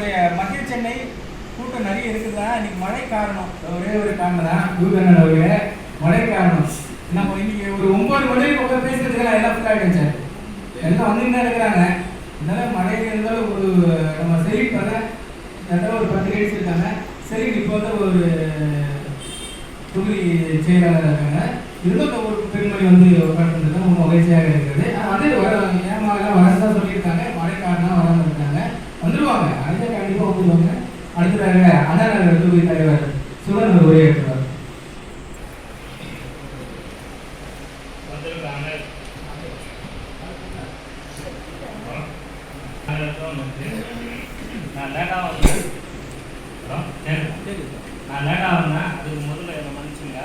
நம்முடைய மத்திய சென்னை கூட்டம் நிறைய இருக்குதா இன்னைக்கு மழை காரணம். ஒரே ஒரு காரணம் தான் யூகண்ணன் அவர்களே மழை காரணம். நம்ம இன்னைக்கு ஒரு ஒன்பது மணி பக்கம் பேசுறதுக்கெல்லாம் எல்லாம் ஃபுல் சார். எல்லாம் வந்துட்டு தான் இருக்கிறாங்க. இருந்தாலும் மழை இருந்தாலும் ஒரு நம்ம சரி பண்ண இருந்தாலும் ஒரு பத்து கேட்ஸ் இருக்காங்க சரி இப்போ வந்து ஒரு தொகுதி செயலாளர் இருக்காங்க. இருந்தும் ஒரு பெண்மணி வந்து உட்காந்துருந்தது ரொம்ப மகிழ்ச்சியாக இருக்கிறது ஆனா வந்து வர ஏமாலாம் வரதான் சொல்லியிருக்காங்க மழை காரணம் வராமல் இருக்காங்க வந்துருவாங்க அடுத்த கண்டிப்பாக வந்துருவாங்க அடுத்ததாக அண்ணா நகர் தொகுதி தலைவர் சுகன் உரையாற்றுவார் நன்றி. நான் லேட்டாக வந்தேன். ஹலோ நான் லேட்டாக வந்தேன். அதுக்கு முதல்ல என்னை மன்னிச்சுங்க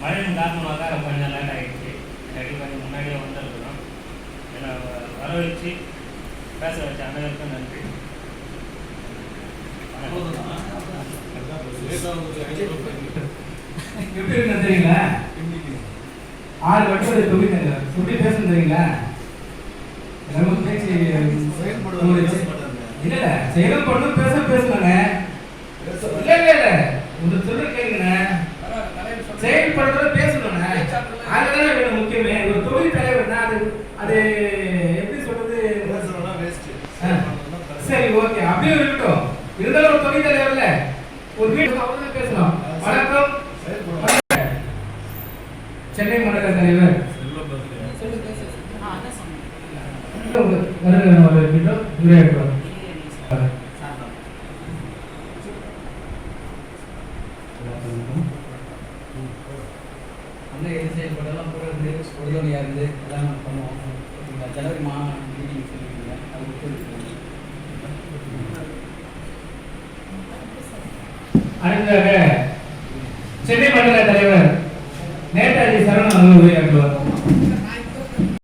மழையின் காரணமாக கொஞ்சம் லேட் ஆகிடுச்சு இல்லாட்டி கொஞ்சம் முன்னாடியே வந்திருக்கிறோம். என்னை வ- வர வச்சு பேச வச்ச அனைவருக்கும் நன்றி. எப்படி இருக்குன்னு தெரியுங்களா ஆறு ஒரு தொகுதி எப்படி பேசணும் தெரியுங்களா எல்லாரும் பேச்சு இல்ல இல்ல செயல்படணும் பேச பேசணுங்க இல்ல இல்ல இல்ல ஒரு சொல்ல கேளுங்க செயல்படுறத பேசணுங்க அதுதான் வேணும் முக்கியமே ஒரு தொகுதி தலைவர்னா அது அது எப்படி சொல்றது. சரி ஓகே. அப்படியே இருக்கட்டும். இருந்தாலும் ஒரு தொகுதி தலைவர்ல ஒரு வீடு அவர்தான் வணக்கம். சென்னை மண்டல தலைவர். வருகிறேன் அவர்கிட்ட உரையாற்றுவார் அந்த எது செயல்படலாம் கூட இருந்து உறுதுணையாக இருந்து எல்லாம் பண்ணுவோம். ஜனவரி மாதம் மீட்டிங் சொல்லியிருக்கீங்க அது அடுத்ததாக சென்னை மண்டல தலைவர் நேதாஜி சரவணன் அவர்கள் உரையாற்றுவார்.